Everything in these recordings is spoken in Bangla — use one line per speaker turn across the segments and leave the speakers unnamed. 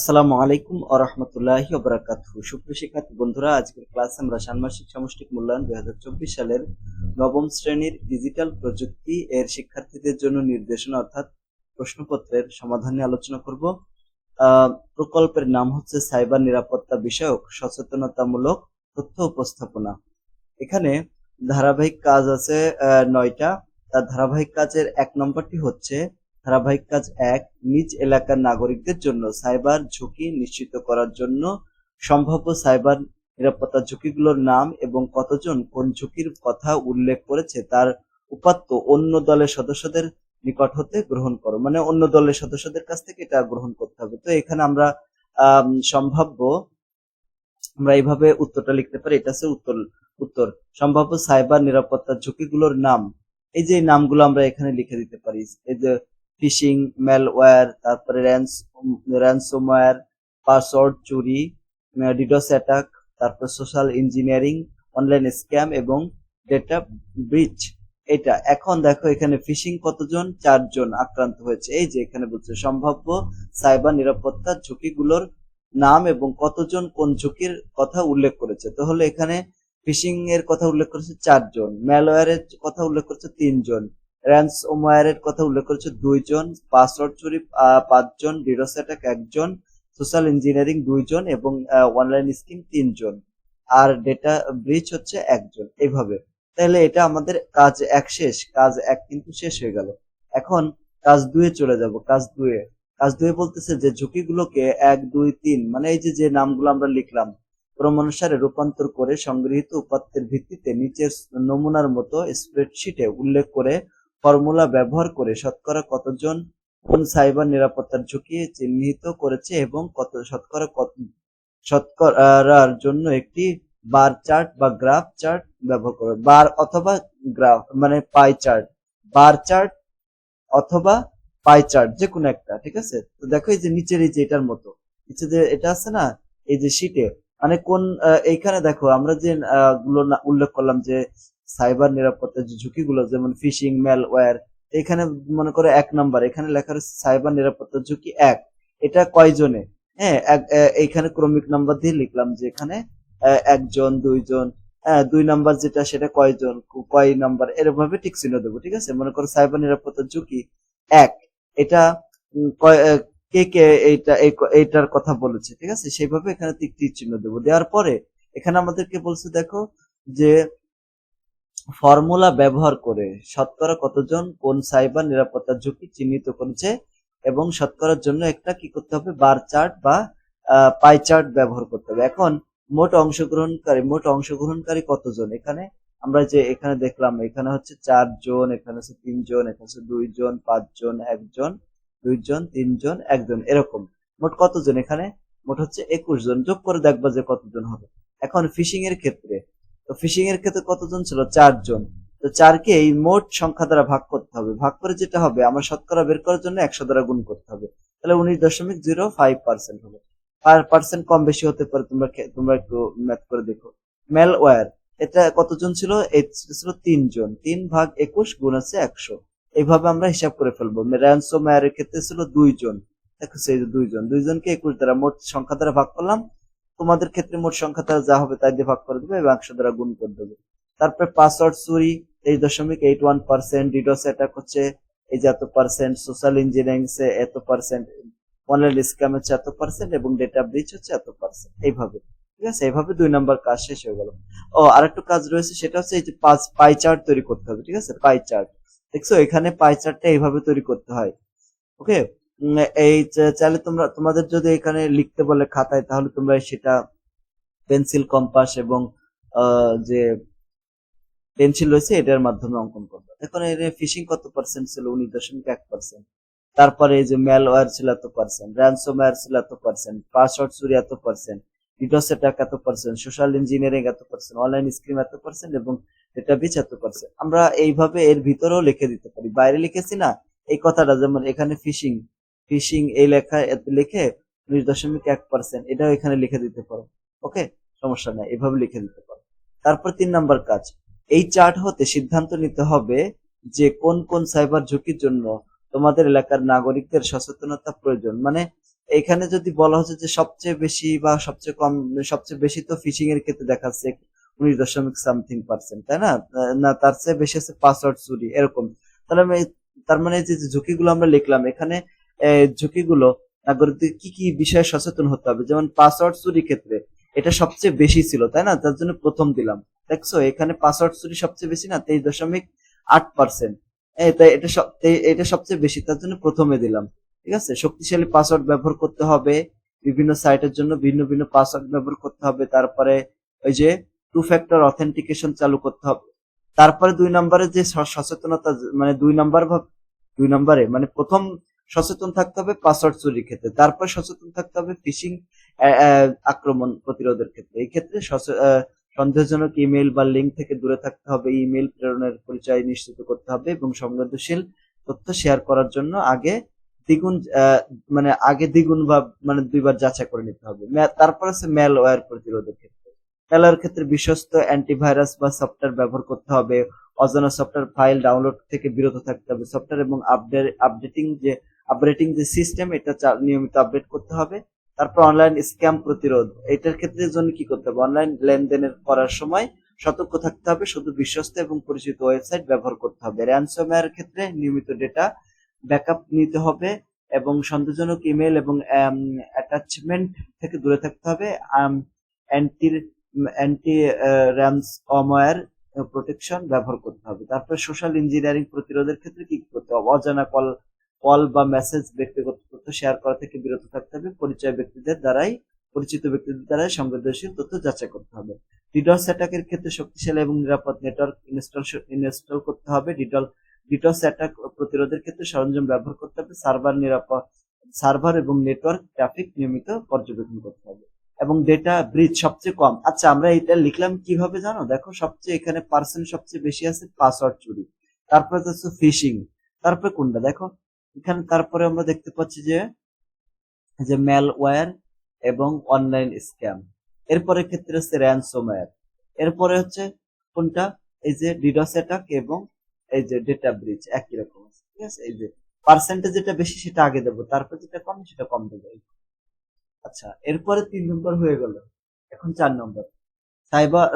আসসালামু আলাইকুম ও রহমতুল্লাহি ওবরাকাতুহু সুপ্রিয় শিক্ষার্থী, বন্ধুরা, আজকের ক্লাসে আমরা ষান্মাসিক সামষ্টিক মূল্যায়ন দুই হাজার চব্বিশ সালের নবম শ্রেণির ডিজিটাল প্রযুক্তি এর শিক্ষার্থীদের জন্য নির্দেশনা অর্থাৎ প্রশ্নপত্রের সমাধান নিয়ে আলোচনা করব। প্রকল্পের নাম হচ্ছে সাইবার নিরাপত্তা বিষয়ক সচেতনতামূলক তথ্য উপস্থাপনা। এখানে ধারাবাহিক কাজ আছে নয়টা। তার ধারাবাহিক কাজের এক নম্বরটি হচ্ছে ধারাবাহিক কাজ এক নিজ এলাকার নাগরিকদের জন্য সাইবার ঝুঁকি নিশ্চিত করার জন্য সম্ভাব্য সাইবার নিরাপত্তা ঝুঁকিগুলোর নাম এবং কতজন কোন ঝুঁকির কথা উল্লেখ করেছে তার উপাত্ত অন্য দলের সদস্যদের নিকট হতে গ্রহণ করো। মানে অন্য দলের সদস্যদের কাছ থেকে এটা গ্রহণ করতে হবে। তো এখানে আমরা আম, সম্ভাব্য আমরা এইভাবে উত্তরটা লিখতে পারি। এটা হচ্ছে উত্তর উত্তর। সম্ভাব্য সাইবার নিরাপত্তা ঝুঁকিগুলোর নাম। এই যে নামগুলো আমরা এখানে লিখে দিতে পারি। এই যে ফিশিং ম্যালওয়্যার তারপরে র্যানসোমওয়্যার পাসওয়ার্ড চুরি ডিডস অ্যাটাক তারপর সোশ্যাল ইঞ্জিনিয়ারিং অনলাইন স্ক্যাম এবং ডেটা ব্রিচ এটা, এখন দেখো এখানে ফিশিং কতজন? চারজন আক্রান্ত হয়েছে। এই যে এখানে বলছে, সম্ভাব্য সাইবার নিরাপত্তা ঝুঁকিগুলোর নাম এবং কতজন কোন ঝুঁকির কথা উল্লেখ করেছে। তাহলে এখানে ফিশিং এর কথা উল্লেখ করেছে চারজন ম্যালওয়্যারের কথা উল্লেখ করেছে তিনজন। র্যানসোমওয়্যারের কথা উল্লেখ করেছে দুইজন, পাসওয়ার্ড চুরি পাঁচজন ডিডস অ্যাটাক একজন, সোশ্যাল ইঞ্জিনিয়ারিং দুইজন এবং অনলাইন স্কিম তিনজন। আর ডেটা ব্রিচ হচ্ছে একজন। এইভাবে। তাহলে এটা আমাদের কাজ এক শেষ। কাজ এক কিন্তু শেষ হয়ে গেল। এখন কাজ দুয়ে চলে যাব, কাজ দুয়ে কাজ দুয়ে বলতেছে যে ঝুঁকিগুলোকে এক, দুই, তিন মানে এই যে যে নামগুলো আমরা লিখলাম, ক্রমানুসারে রূপান্তর করে সংগৃহীত উপাত্তের ভিত্তিতে নিচের নমুনার মতো স্প্রেডশিটে উল্লেখ করে ফর্মুলা ব্যবহার করে শতকরা কতজন কোন সাইবার নিরাপত্তার ঝুঁকি চিহ্নিত করেছে এবং কত শতকরা কত শতকরার জন্য একটি বার চার্ট বা গ্রাফ চার্ট ব্যবহার করবে। বার অথবা গ্রাফ মানে পাই চার্ট। বার চার্ট অথবা পাই চার্ট যে কোনো একটা, ঠিক আছে? তো দেখো এই যে নিচের এই যে এটার মতো, নিচে যে এটা আছে না, এই যে শিটে মানে কোন এইখানে দেখো আমরা যে গুলো উল্লেখ করলাম যে সাইবার নিরাপত্তার যে ঝুঁকিগুলো, যেমন ফিশিং ম্যালওয়্যার এখানে মনে করো এক নাম্বার এখানে লেখা রয়েছে সাইবার নিরাপত্তার ঝুঁকি এক। এটা কয়জনে? হ্যাঁ এইখানে ক্রমিক নাম্বার দিয়ে লিখলাম যে এখানে একজন, দুইজন দুই নাম্বার যেটা সেটা কয়জন, কয় নাম্বার এরকম ভাবে ঠিক চিহ্ন দেবো, ঠিক আছে? মনে করো সাইবার নিরাপত্তার ঝুঁকি এক। এটা কে কে এইটা, এই, এইটার কথা বলেছে, ঠিক আছে? সেইভাবে এখানে টিক চিহ্ন দেবো। দেওয়ার পরে এখানে আমাদেরকে বলছে, দেখো যে ফর্মুলা ব্যবহার করে শতকরা কতজন কোন সাইবার নিরাপত্তার ঝুঁকি চিহ্নিত করেছে এবং শতকরার জন্য একটা কি করতে হবে? বার চার্ট বা পাই চার্ট ব্যবহার করতে হবে। এখন মোট অংশগ্রহণকারী মোট অংশগ্রহণকারী কতজন? এখানে আমরা যে এখানে দেখলাম, এখানে হচ্ছে চারজন, এখানে হচ্ছে তিনজন, এখানে হচ্ছে দুইজন, পাঁচজন, একজন, দুইজন, তিনজন, একজন, এরকম। মোট কতজন এখানে? মোট হচ্ছে একুশ জন যোগ করে দেখবা যে কতজন হবে। এখন ফিশিং এর ক্ষেত্রে ফিশিং এর ক্ষেত্রে কতজন ছিল? চারজন। তো চারকে এই মোট সংখ্যা দ্বারা ভাগ করতে হবে। ভাগ করে যেটা হবে, আমার শতকরা বের করার জন্য একশো দ্বারা গুণ করতে হবে। তাহলে উনিশ দশমিক জিরো ফাইভ পার্সেন্ট হবে। পার পার্সেন্ট কম বেশি হতে পারে, তোমরা তোমরা একটু ম্যাথ করে দেখো। ম্যালওয়্যার এটা কতজন ছিল? ছিল তিনজন। তিন ভাগ একুশ গুণ আছে একশো। এইভাবে আমরা হিসাব করে ফেলব। র্যানসোমওয়্যারের ক্ষেত্রে ছিল দুইজন। দেখো সেই দুইজন। দুইজনকে একুশ দ্বারা মোট সংখ্যা দ্বারা ভাগ করলাম। তোমাদের ক্ষেত্রে মোট সংখ্যা দ্বারা যা হবে তাই দিয়ে ভাগ করে দেবে এবং একশো দ্বারা গুণ করে দেবে। তারপরে পাসওয়ার্ড চুরি, তেইশ দশমিক eight one percent DDoS attack হচ্ছে, এই যে এত পার্সেন্ট সোশ্যাল ইঞ্জিনিয়ারিং সে এত পার্সেন্ট অনলাইন স্ক্যাম হচ্ছে এত পার্সেন্ট এবং ডেটা ব্রিচ হচ্ছে এত পার্সেন্ট এইভাবে, ঠিক আছে? এইভাবে দুই নাম্বার কাজ শেষ হয়ে গেল। ও, আরেকটু কাজ রয়েছে, সেটা হচ্ছে এই যে পাঁচ পাই চার্ট তৈরি করতে হবে, ঠিক আছে? পাই চার্ট দেখছ, এখানে পাই চার্টটা এইভাবে তৈরি করতে হয় ওকে এই চাইলে তোমরা, তোমাদের যদি এখানে লিখতে বলে খাতায়, তাহলে তোমরা সেটা পেন্সিল, কম্পাস এবং যে পেন্সিল রয়েছে, এটার মাধ্যমে অঙ্কন করবে। এখন এর ফিশিং কত পার্সেন্ট ছিল? উনিশ দশমিক এক পার্সেন্ট তারপরে এই যে ম্যালওয়্যার ছিল এত পার্সেন্ট র্যানসোমওয়্যার ছিল এত পার্সেন্ট পাসওয়ার্ড চুরি এত পার্সেন্ট ডিডস অ্যাটাক এত পার্সেন্ট সোশ্যাল ইঞ্জিনিয়ারিং এত পার্সেন্ট অনলাইন স্ক্রিম এত পার্সেন্ট এবং ডেটাবেস এত পার্সেন্ট আমরা এইভাবে এর ভিতরেও লিখে দিতে পারি। বাইরে লিখেছি না, এই কথাটা যেমন এখানে ফিশিং ফিশিং এই লেখা, লিখে উনিশ দশমিক এক পার্সেন্ট এটাও এখানে লিখে দিতে পারো ওকে সমস্যা নাই, এভাবে লিখে দিতে পারো। তারপর তিন নাম্বার কাজ, এই চার্ট হতে সিদ্ধান্ত নিতে হবে যে কোন কোন সাইবার ঝুঁকির জন্য তোমাদের এলাকার নাগরিকদের সচেতনতা প্রয়োজন। মানে এখানে যদি বলা হচ্ছে যে সবচেয়ে বেশি বা সবচেয়ে কম, সবচেয়ে বেশি তো ফিশিং এর ক্ষেত্রে দেখাচ্ছে উনিশ দশমিক সামথিং পার্সেন্ট তাই না? না, তার চেয়ে বেশি আছে পাসওয়ার্ড চুরি, এরকম। তাহলে তার মানে যে ঝুঁকিগুলো আমরা লিখলাম, এখানে ঝুঁকিগুলো নাগরিকদের কি কি বিষয়ে সচেতন হতে হবে? যেমন পাসওয়ার্ড চুরি ক্ষেত্রে এটা সবচেয়ে বেশি ছিল, তাই না? তার জন্য প্রথম দিলাম। দেখছ, এখানে পাসওয়ার্ড চুরি সবচেয়ে বেশি না, তেইশ দশমিক আট পার্সেন্ট এটা এটা সবচেয়ে বেশি, তার জন্য প্রথমে দিলাম। ঠিক আছে? শক্তিশালী পাসওয়ার্ড ব্যবহার করতে হবে, বিভিন্ন সাইটের জন্য ভিন্ন ভিন্ন পাসওয়ার্ড ব্যবহার করতে হবে, তারপরে ওই যে টু ফ্যাক্টর অথেন্টিকেশন চালু করতে হবে। তারপরে দুই নম্বরে যে সচেতনতা মানে দুই নম্বর দুই নম্বরে মানে প্রথম সচেতন থাকতে হবে পাসওয়ার্ড চুরির ক্ষেত্রে। তারপর সচেতন থাকতে হবে ফিশিং আক্রমণ প্রতিরোধের ক্ষেত্রে। এই ক্ষেত্রে সন্দেহজনক ইমেল বা লিঙ্ক থেকে দূরে থাকতে হবে ইমেল প্রেরণের পরিচয় নিশ্চিত করতে হবে এবং সংবেদনশীল তথ্য শেয়ার করার জন্য আগে দ্বিগুণ মানে আগে দ্বিগুণ বা মানে দুইবার যাচাই করে নিতে হবে। তারপর আছে ম্যালওয়্যার প্রতিরোধের ক্ষেত্রে। ম্যালওয়্যার ক্ষেত্রে বিশ্বস্ত অ্যান্টিভাইরাস বা সফটওয়্যার ব্যবহার করতে হবে। অজানা সফটওয়্যার ফাইল ডাউনলোড থেকে বিরত থাকতে হবে। সফটওয়্যার এবং আপডেট আপডেটিং যে আপডেটিং যে সিস্টেম এটা নিয়মিত আপডেট করতে হবে। তারপর অনলাইন স্ক্যাম প্রতিরোধ, এটার ক্ষেত্রে জন্য কি করতে হবে? অনলাইন লেনদেনের করার সময় সতর্ক থাকতে হবে, শুধু বিশ্বস্ত এবং পরিচিত ওয়েবসাইট ব্যবহার করতে হবে। র্যানসমওয়্যার ক্ষেত্রে নিয়মিত ডেটা ব্যাকআপ নিতে হবে এবং সন্দেহজনক ইমেল এবং অ্যাটাচমেন্ট থেকে দূরে থাকতে হবে। অ্যান্টি অ্যান্টি র্যামসমওয়্যার প্রোটেকশন ব্যবহার করতে হবে। তারপর সোশ্যাল ইঞ্জিনিয়ারিং প্রতিরোধের ক্ষেত্রে কি করতে হবে? অজানা কল কল বা মেসেজ ব্যক্তিগত তথ্য শেয়ার করা থেকে বিরত থাকতে হবে। পরিচয় ব্যক্তিদের দ্বারাই, পরিচিত ব্যক্তিদের দ্বারাই সংবেদনশীল তথ্য যাচাই করতে হবে। ডিডস অ্যাটাকের ক্ষেত্রে শক্তিশালী এবং নিরাপদ নেটওয়ার্ক ইনস্টল ইনস্টল করতে হবে। ডিডল ডিটস অ্যাটাক প্রতিরোধের ক্ষেত্রে সরঞ্জাম ব্যবহার করতে হবে। সার্ভার নিরাপদ, সার্ভার এবং নেটওয়ার্ক ট্রাফিক নিয়মিত পর্যবেক্ষণ করতে হবে। এবং ডেটা ব্রিজ সবচেয়ে কম। আচ্ছা আমরা এটা লিখলাম কীভাবে জানো? দেখো, সবচেয়ে এখানে পার্সেন্ট সবচেয়ে বেশি আছে পাসওয়ার্ড চুরি। তারপরে হচ্ছে ফিশিং। তারপরে কোনটা? দেখো এখানে, তারপরে আমরা দেখতে পাচ্ছি যে যে ম্যালওয়্যার এবং অনলাইন স্ক্যাম এরপরে ক্ষেত্রে হচ্ছে র্যানসমওয়্যার এরপরে হচ্ছে কোনটা? এই যে ডিডস অ্যাটাক এবং এই যে ডেটা ব্রিজ একই রকম ঠিক আছে? এই যে পার্সেন্টেজ যেটা বেশি সেটা আগে দেবো, তারপর যেটা কম সেটা কম দেবো। আচ্ছা এরপরে তিন নম্বর হয়ে গেল। এখন চার নম্বর। সাইবার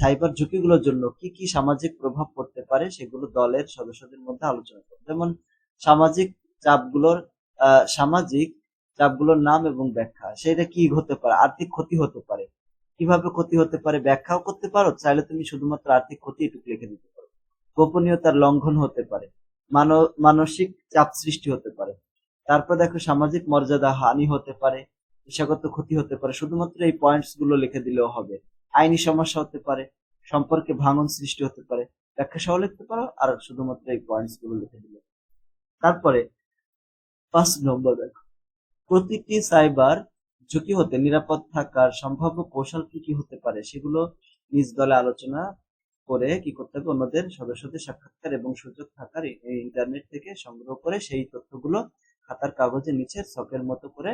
সাইবার ঝুঁকিগুলোর জন্য কি কি সামাজিক প্রভাব পড়তে পারে সেগুলো দলের সদস্যদের মধ্যে আলোচনা করো যেমন সামাজিক চাপগুলোর সামাজিক চাপগুলোর নাম এবং ব্যাখ্যা। সেটা কি হতে পারে? আর্থিক ক্ষতি হতে পারে। কীভাবে ক্ষতি হতে পারে ব্যাখ্যাও করতে পারো, চাইলে তুমি শুধুমাত্র আর্থিক ক্ষতি এটুকু লিখে দিতে পারো। গোপনীয়তার লঙ্ঘন হতে পারে মানসিক চাপ সৃষ্টি হতে পারে। তারপর দেখো সামাজিক মর্যাদা হানি হতে পারে, পেশাগত ক্ষতি হতে পারে। শুধুমাত্র এই পয়েন্টসগুলো লিখে দিলেও হবে। আইনি সমস্যা হতে পারে, সম্পর্কে ভাঙন সৃষ্টি হতে পারে। ব্যাখ্যা সহ লিখতে পারো, আর শুধুমাত্র এই পয়েন্টসগুলো লিখে দিলে তারপরে পাঁচ নম্বর দেখো প্রতিটি সাইবার ঝুঁকি হতে, নিরাপদ থাকার সম্ভাব্য কৌশল কি কি হতে পারে, সেগুলো নিজ দলে আলোচনা করে কি করতে হবে, অন্যদের সদস্যদের সাক্ষাৎকার এবং সুযোগ থাকার ইন্টারনেট থেকে সংগ্রহ করে সেই তথ্যগুলো খাতার কাগজে নিচে ছকের মতো করে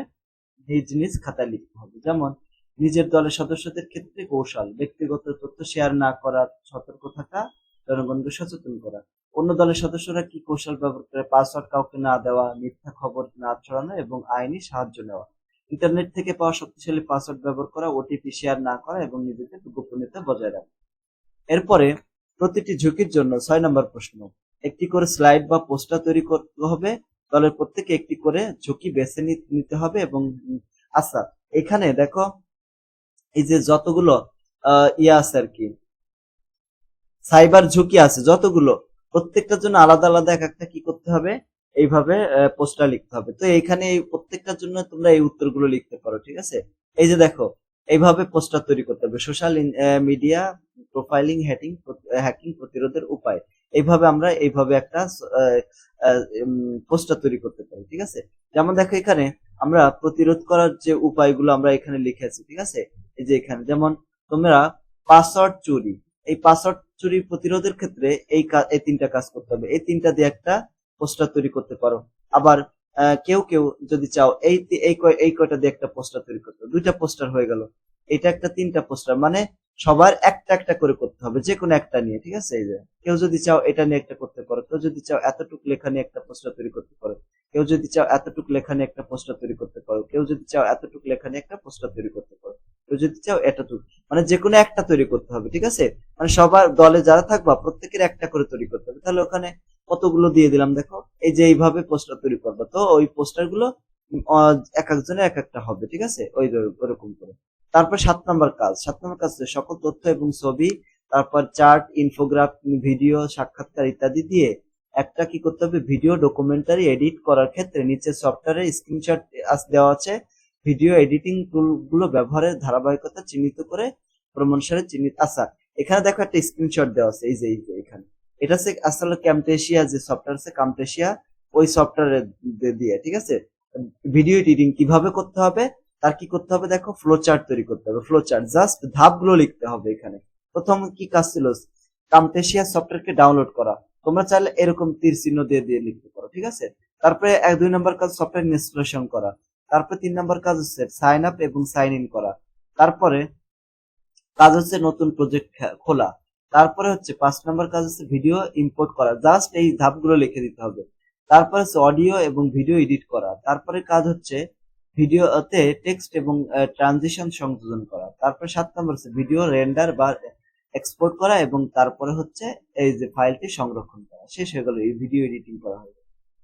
নিজ নিজ খাতায় লিখতে হবে। যেমন, নিজের দলের সদস্যদের ক্ষেত্রে কৌশল, ব্যক্তিগত তথ্য শেয়ার না করার সতর্ক থাকা, জনগণকে সচেতন করা। অন্য দলের সদস্যরা কি কৌশল ব্যবহার করে পাসওয়ার্ড কাউকে না দেওয়া, মিথ্যা খবর না ছড়ানো এবং আইনি সাহায্য নেওয়া? ইন্টারনেট থেকে পাওয়া শক্তিশালী পাসওয়ার্ড ব্যবহার করা ওটিপি শেয়ার না করা এবং নিজেদের গোপনীয়তা বজায় রাখা। এরপরে, প্রতিটি ঝুঁকির জন্য ছয় নম্বর প্রশ্ন, একটি করে স্লাইড বা পোস্টার তৈরি করতে হবে, দলের প্রত্যেকে একটি করে ঝুঁকি বেছে নিতে হবে এবং আচ্ছা এখানে দেখো, এই যে যতগুলো ইয়ে আছে আর কি, সাইবার ঝুঁকি আছে, যতগুলো প্রত্যেকটার জন্য আলাদা আলাদা এক একটা কি করতে হবে? এইভাবে পোস্টার লিখতে হবে। তো এইখানে এই প্রত্যেকটার জন্য তোমরা এই উত্তরগুলো লিখতে পারো, ঠিক আছে? এই যে দেখো, এইভাবে পোস্টার তৈরি করতে হবে। Social media profiling hacking hacking প্রতিরোধের উপায়। এইভাবে আমরা এইভাবে একটা পোস্টার তৈরি করতে পারি, ঠিক আছে? যেমন দেখো এখানে আমরা প্রতিরোধ করার যে উপায়গুলো আমরা এখানে লিখেছি ঠিক আছে? এই যে এখানে, যেমন তোমরা পাসওয়ার্ড চুরি। এই পাসওয়ার্ড চুরি প্রতিরোধের ক্ষেত্রে এই এই তিনটা কাজ করতে হবে। এই তিনটা দিয়ে একটা পোস্টার তৈরি করতে পারো। আবার কেউ কেউ যদি চাও, এই এই এই কয়টা দিয়ে একটা পোস্টার তৈরি করতে দুইটা পোস্টার হয়ে গেল। এটা একটা, তিনটা পোস্টার। মানে সবার একটা একটা করে করতে হবে যে কোনো একটা নিয়ে, ঠিক আছে? এই যে, কেউ যদি চাও এটা নিয়ে একটা করতে পারো। কেউ যদি চাও এতটুকু লেখা নিয়ে একটা পোস্টার তৈরি করতে পারো। কেউ যদি চাও এতটুকু লেখা নিয়ে একটা পোস্টার তৈরি করতে পারো। কেউ যদি চাও এতটুকু লেখা নিয়ে একটা পোস্টার তৈরি করতে পারো। কেউ যদি চাও এতটুকু মানে যে কোনো একটা তৈরি করতে হবে, ঠিক আছে? মানে সবার দলে যারা থাকবা, প্রত্যেকের একটা করে তৈরি করতে হবে। তাহলে ওখানে কতগুলো দিয়ে দিলাম দেখো? এই যে এইভাবে পোস্টার তৈরি করবে। তো ওই পোস্টারগুলো এক একজনের এক একটা হবে, ঠিক আছে? ওই ওরকম করে। তারপর সাত নম্বর কাজ। সাত নম্বর কাজ সকল তথ্য এবং ছবি, তারপর চার্ট, ইনফোগ্রাফ, ভিডিও, সাক্ষাৎকার ইত্যাদি দিয়ে একটা কি করতে হবে? ভিডিও, ডকুমেন্টারি এডিট করার ক্ষেত্রে নিচে সফটওয়্যারে স্ক্রিনশট দেওয়া আছে। ভিডিও এডিটিং টুলগুলো ব্যবহারের ধারাবাহিকতা চিহ্নিত করে প্রমাণসারে চিহ্নিত। আচ্ছা এখানে দেখো একটা স্ক্রিনশট দেওয়া আছে, এই যে এই যে, এখানে। এটা হচ্ছে আসলে ক্যামটেশিয়া যে সফটওয়্যার আছে ক্যামটেশিয়া ওই সফটওয়্যার দিয়ে, ঠিক আছে? ভিডিও এডিটিং কীভাবে করতে হবে, তার কি করতে হবে দেখো ফ্লো চার্ট তৈরি করতে হবে ফ্লো চার্ট জাস্ট ধাপগুলো লিখতে হবে এখানে। প্রথম কি কাজ ছিল? কামটেশিয়া সফটওয়্যারকে ডাউনলোড করা। তোমরা চাইলে এরকম তীর চিহ্ন দিয়ে দিয়ে লিখতে পারো, ঠিক আছে? তারপরে এক, দুই নম্বর কাজ সফটওয়্যার ইনস্টলেশন করা। তারপরে তিন নম্বর কাজ হচ্ছে সাইন আপ এবং সাইন ইন করা। তারপরে কাজ হচ্ছে নতুন প্রজেক্ট খোলা। তারপরে হচ্ছে পাঁচ নম্বর কাজ হচ্ছে ভিডিও ইম্পোর্ট করা। জাস্ট এই ধাপগুলো লিখে দিতে হবে। তারপরে হচ্ছে অডিও এবং ভিডিও এডিট করা। তারপরে কাজ হচ্ছে ভিডিওতে টেক্সট এবং ট্রানজিশন সংযোজন করা। তারপরে সাত নম্বর হচ্ছে ভিডিও রেন্ডার বা এক্সপোর্ট করা এবং তারপরে হচ্ছে এই যে ফাইলটি সংরক্ষণ করা। শেষ হয়ে গেল এই ভিডিও এডিটিং করা হয়ে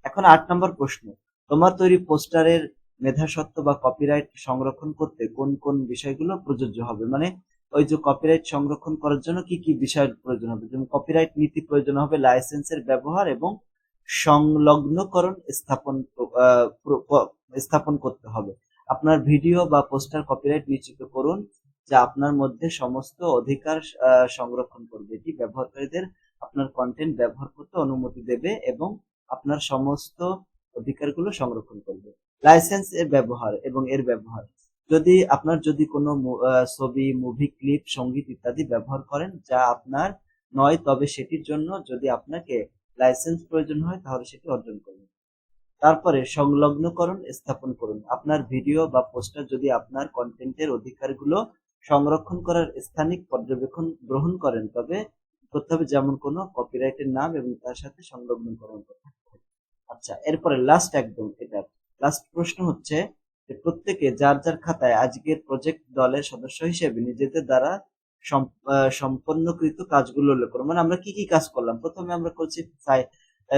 এখন আট নম্বর প্রশ্ন, তোমার তৈরি পোস্টারের মেধাসত্ব বা কপিরাইট সংরক্ষণ করতে কোন কোন বিষয়গুলো প্রযোজ্য হবে? মানে ওই যে কপিরাইট সংরক্ষণ করার জন্য কি কি বিষয়ের প্রয়োজন হবে? যেমন কপিরাইট নীতি প্রয়োজন হবে লাইসেন্সের ব্যবহার এবং সংলগ্নকরণ স্থাপন স্থাপন করতে হবে। আপনার ভিডিও বা পোস্টার কপিরাইট নিশ্চিত করুন যা আপনার মধ্যে সমস্ত অধিকার সংরক্ষণ করবে। এটি ব্যবহারকারীদের আপনার কন্টেন্ট ব্যবহার করতে অনুমতি দেবে এবং আপনার সমস্ত অধিকারগুলো সংরক্ষণ করবে। লাইসেন্স এর ব্যবহার এবং এর ব্যবহার। যদি আপনার যদি কোনো ছবি মুভি ক্লিপ সংগীত ইত্যাদি ব্যবহার করেন, যা আপনার নয়, তবে সেটির জন্য যদি আপনাকে লাইসেন্স প্রয়োজন হয়, তাহলে সেটি অর্জন করুন। তারপরে সংলগ্নকরণ স্থাপন করুন। আপনার ভিডিও বা পোস্টার যদি আপনার কন্টেন্টের অধিকারগুলো সংরক্ষণ করার স্থানিক পর্যবেক্ষণ গ্রহণ করেন, তবে করতে যেমন কোনো কপিরাইটের নাম এবং তার সাথে সংলগ্নকরণ। করতে আচ্ছা এরপরে লাস্ট একদম, এটা লাস্ট প্রশ্ন হচ্ছে যে প্রত্যেকে যার যার খাতায় আজকের প্রজেক্ট দলের সদস্য হিসেবে নিজেদের দ্বারা সম- সম্পন্নকৃত কাজগুলো করো মানে আমরা কি কি কাজ করলাম? প্রথমে আমরা করছি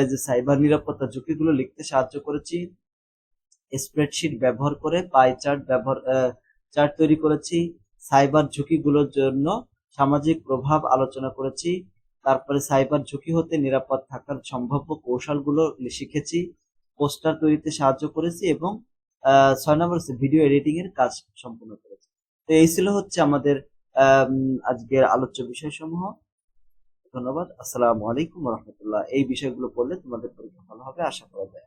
যে সাইবার নিরাপত্তা ঝুঁকিগুলো লিখতে সাহায্য করেছি। স্প্রেডশিট ব্যবহার করে পাই চার্ট ব্যবহার চার্ট তৈরি করেছি। সাইবার ঝুঁকিগুলোর জন্য সামাজিক প্রভাব আলোচনা করেছি। তারপরে সাইবার ঝুঁকি হতে নিরাপদ থাকার সম্ভাব্য কৌশলগুলো শিখেছি। পোস্টার তৈরিতে সাহায্য করেছি এবং ছয় নম্বর হচ্ছে ভিডিও এডিটিং এর কাজ সম্পূর্ণ করেছি। তো এই ছিল হচ্ছে আমাদের আম, আজকের আলোচ্য বিষয়সমূহ। ধন্যবাদ। আসসালামু আলাইকুম রহমতুল্লাহ। এই বিষয়গুলো পড়লে তোমাদের পরীক্ষা ভালো হবে আশা করা যায়।